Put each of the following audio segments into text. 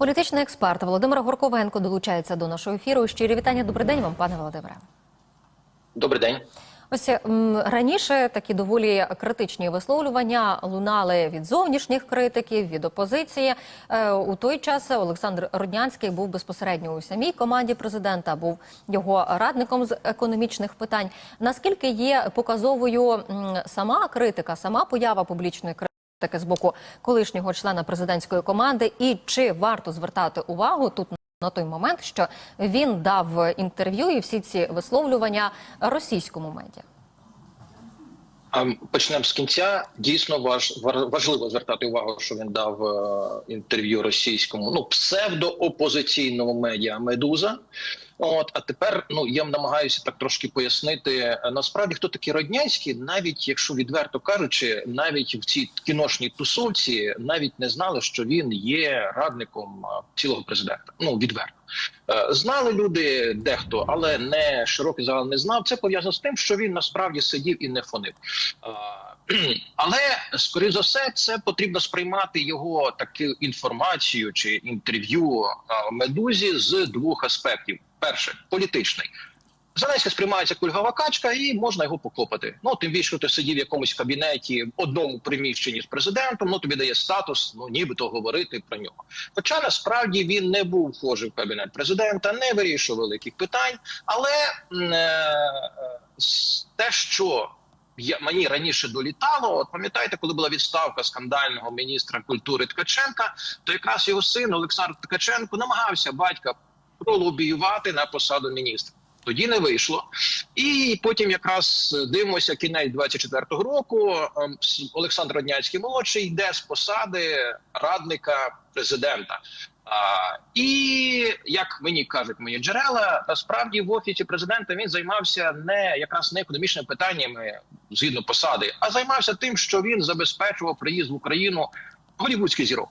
Політичний експерт Володимир Горковенко долучається до нашого ефіру. Щирі вітання. Добрий день вам, пане Володимире. Добрий день. Ось раніше такі доволі критичні висловлювання лунали від зовнішніх критиків, від опозиції. Е, у той час Олександр Роднянський був безпосередньо у самій команді президента, був його радником з економічних питань. Наскільки є показовою сама критика, сама поява публічної критики? Таке з боку колишнього члена президентської команди, і чи варто звертати увагу тут на той момент, що він дав інтерв'ю і всі ці висловлювання російському медіа? Почнемо з кінця. Дійсно важ, важливо звертати увагу, що він дав е, інтерв'ю російському ну псевдоопозиційному медіа Медуза. От а тепер ну я намагаюся так трошки пояснити. е, Насправді хто такий Роднянський, навіть якщо відверто кажучи, навіть в цій кіношній тусовці навіть не знали, що він є радником е, цілого президента. Ну відверто. Е, Знали люди дехто, але не широкий загал не знав. Це пов'язано з тим, що він насправді сидів і не фонив. Але скоріш за все, це потрібно сприймати його таку інформацію чи інтерв'ю медузі з двох аспектів: перше політичний. Зеленський сприймається кульгава качка, і можна його покопати. Ну тим більше, ти сидів в якомусь кабінеті в одному приміщенні з президентом. Ну тобі дає статус, ну нібито говорити про нього. Хоча насправді він не був вхожий в кабінет президента, не вирішував великих питань. Але е, те, що я мені раніше долітало, от пам'ятаєте, коли була відставка скандального міністра культури Ткаченка, то якраз його син Олександр Ткаченко намагався батька пролобіювати на посаду міністра. Тоді не вийшло, і потім якраз дивимося кінець 24-го року. ем, Олександр Родняцький молодший йде з посади радника президента. А, і як мені кажуть мої джерела, насправді в офісі президента він займався не якраз не економічними питаннями згідно посади, а займався тим, що він забезпечував приїзд в Україну голівудських зірок.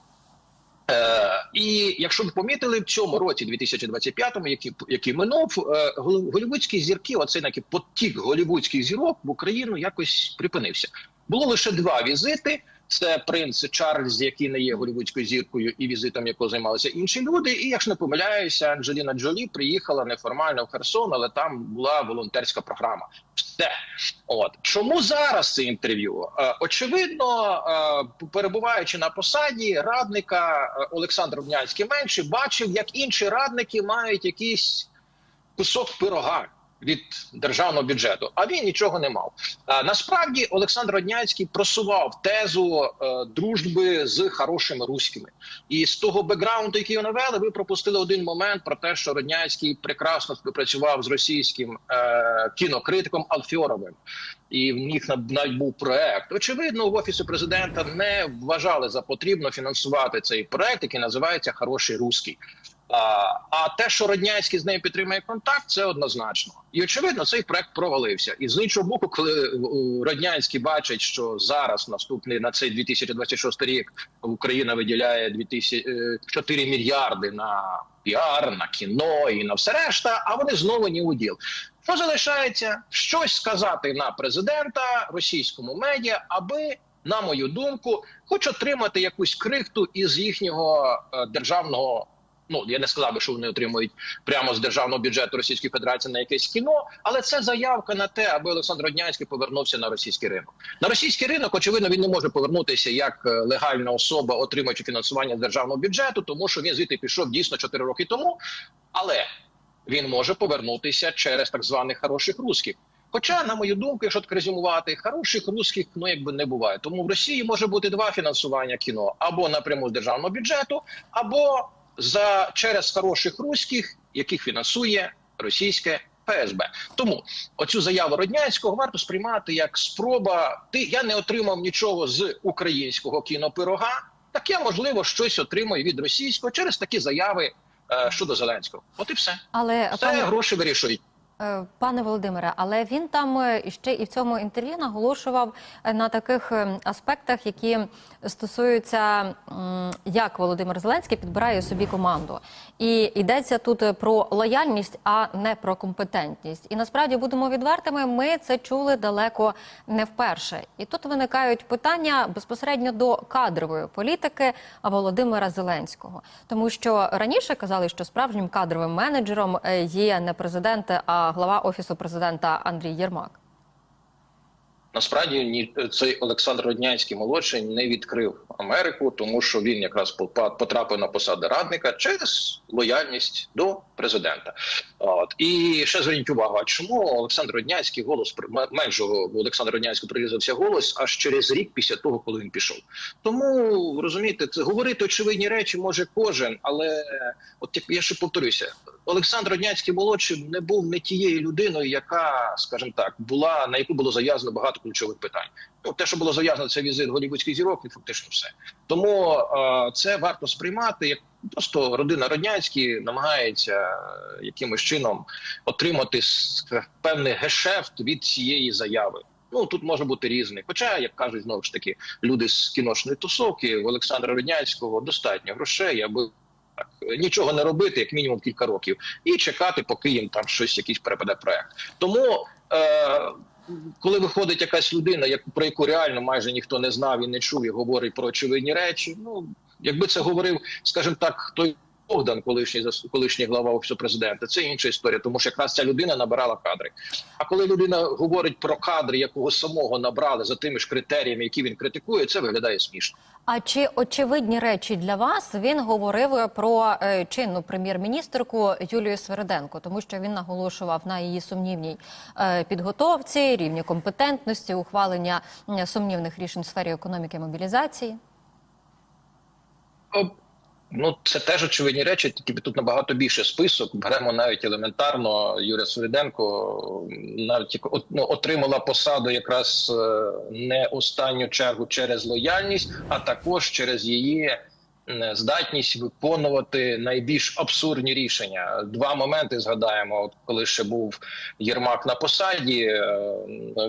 Е, і якщо ви помітили, в цьому році, 2025-му, який, який минув, е, гол- голівудські зірки, оцей такий потік голівудських зірок в Україну якось припинився. Було лише два візити. Це принц Чарльз, який не є голівудською зіркою, і візитом якого займалися інші люди. І якщо не помиляюся, Анджеліна Джолі приїхала неформально в Херсон, але там була волонтерська програма. Все от чому зараз це інтерв'ю? Е, очевидно, е, перебуваючи на посаді радника е, Олександр Руднянський менше бачив, як інші радники мають якийсь кусок пирога. Від державного бюджету, а він нічого не мав. Насправді Олександр Роднянський просував тезу е, дружби з хорошими руськими, і з того бекграунду, який ви навели, ви пропустили один момент про те, що Роднянський прекрасно співпрацював з російським е, кінокритиком Алфьоровим, і в них навіть був проект. Очевидно, в офісі президента не вважали за потрібно фінансувати цей проект, який називається Хороший Руський. А, те, що Роднянський з нею підтримує контакт, це однозначно. І очевидно, цей проект провалився. І з іншого боку, коли Роднянський бачить, що зараз наступний на цей 2026 рік Україна виділяє 2000, е, 4 мільярди на піар, на кіно і на все решта, а вони знову ні у діл. Що залишається? Щось сказати на президента російському медіа, аби. На мою думку, хоч отримати якусь крихту із їхнього е, державного ну я не сказав би, що вони отримують прямо з державного бюджету Російської Федерації на якесь кіно, але це заявка на те, аби Олександр Роднянський повернувся на російський ринок. На російський ринок, очевидно, він не може повернутися як е, легальна особа, отримуючи фінансування з державного бюджету, тому що він звідти пішов дійсно 4 роки тому. Але він може повернутися через так званих хороших русських. Хоча, на мою думку, якщо так резюмувати, хороших русських ну якби не буває. Тому в Росії може бути два фінансування кіно або напряму з державного бюджету, або за через хороших руських, яких фінансує російське ФСБ. Тому оцю заяву Роднянського варто сприймати як спроба. Ти я не отримав нічого з українського кінопирога. Так я можливо щось отримую від російського через такі заяви е, щодо Зеленського. От і все. Але Це пане гроші вирішують. Е, Пане Володимире, але він там е, ще і в цьому інтерв'ю наголошував е, на таких е, аспектах, які стосуються, як Володимир Зеленський підбирає собі команду. І йдеться тут про лояльність, а не про компетентність. І насправді будемо відвертими. Ми це чули далеко не вперше. І тут виникають питання безпосередньо до кадрової політики Володимира Зеленського, тому що раніше казали, що справжнім кадровим менеджером є не президент, а глава офісу президента Андрій Єрмак. Насправді ні, цей Олександр Роднянський молодший не відкрив Америку, тому що він якраз потрапив на посаду радника через лояльність до президента. От і ще зверніть увагу, а чому Олександр Роднянський голос м- меншого в Олександра прирізався голос аж через рік після того, коли він пішов. Тому розумієте, це говорити очевидні речі може кожен, але от я ще повторюся, Олександр Роднянський молодший не був не тією людиною, яка, скажімо так, була на яку було зав'язано багато ключових питань. Ну те, що було зав'язано, це візит голівудських зірок, і фактично все. Тому е, це варто сприймати як просто родина Роднянський намагається е, якимось чином отримати певний гешефт від цієї заяви. Ну тут може бути різний. Хоча, як кажуть, знову ж таки, люди з кіношної тусовки в Олександра Роднянського достатньо грошей, аби так, нічого не робити, як мінімум кілька років, і чекати, поки їм там щось якийсь перепаде проект. Тому. Е- коли виходить якась людина, як про яку реально майже ніхто не знав і не чув, і говорить про очевидні речі. Ну якби це говорив, скажімо так, той Богдан, колишній колишній глава офісу президента, це інша історія, тому що якраз ця людина набирала кадри. А коли людина говорить про кадри, якого самого набрали за тими ж критеріями, які він критикує, це виглядає смішно. А чи очевидні речі для вас він говорив про е, чинну прем'єр-міністрку Юлію Свериденко, тому що він наголошував на її сумнівній е, підготовці, рівні компетентності, ухвалення сумнівних рішень в сфері економіки мобілізації? Ну, це теж очевидні речі, тільки тут набагато більше список. Беремо навіть елементарно Юрія Суріденко, навіть ну, отримала посаду якраз е, не останню чергу через лояльність, а також через її здатність виконувати найбільш абсурдні рішення. Два моменти згадаємо. От коли ще був Єрмак на посаді, е,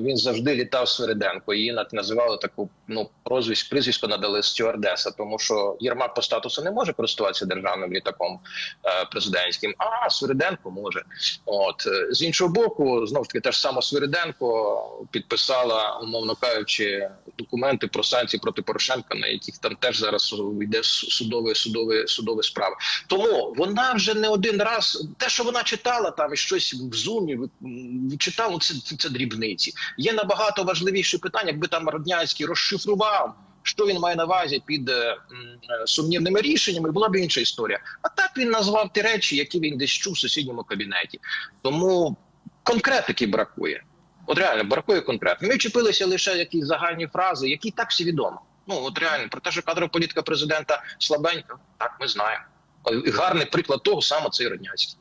він завжди літав Свириденко. Її називали таку ну прозвисько, прізвисько надали стюардеса, тому що Єрмак по статусу не може користуватися державним літаком е, президентським, а Свириденко може. От е, з іншого боку, знову ж таки, теж саме Свириденко підписала, умовно кажучи, документи про санкції проти Порошенка, на яких там теж зараз йде судове судове судове справа. Тому вона вже не один раз те, що вона читала там і щось в зумі читала, це, це, це дрібниці. Є набагато важливіші питання, якби там Роднянський розшифрував. Що він має на увазі під е, е, сумнівними рішеннями, була б інша історія. А так він назвав ті речі, які він десь чув в сусідньому кабінеті. Тому конкретики бракує. От реально бракує конкретно. Ми чіпилися лише якісь загальні фрази, які так всі відомо. Ну от реально про те, що кадрова політика президента слабенька, так ми знаємо. І Гарний приклад того саме цей Роднянський.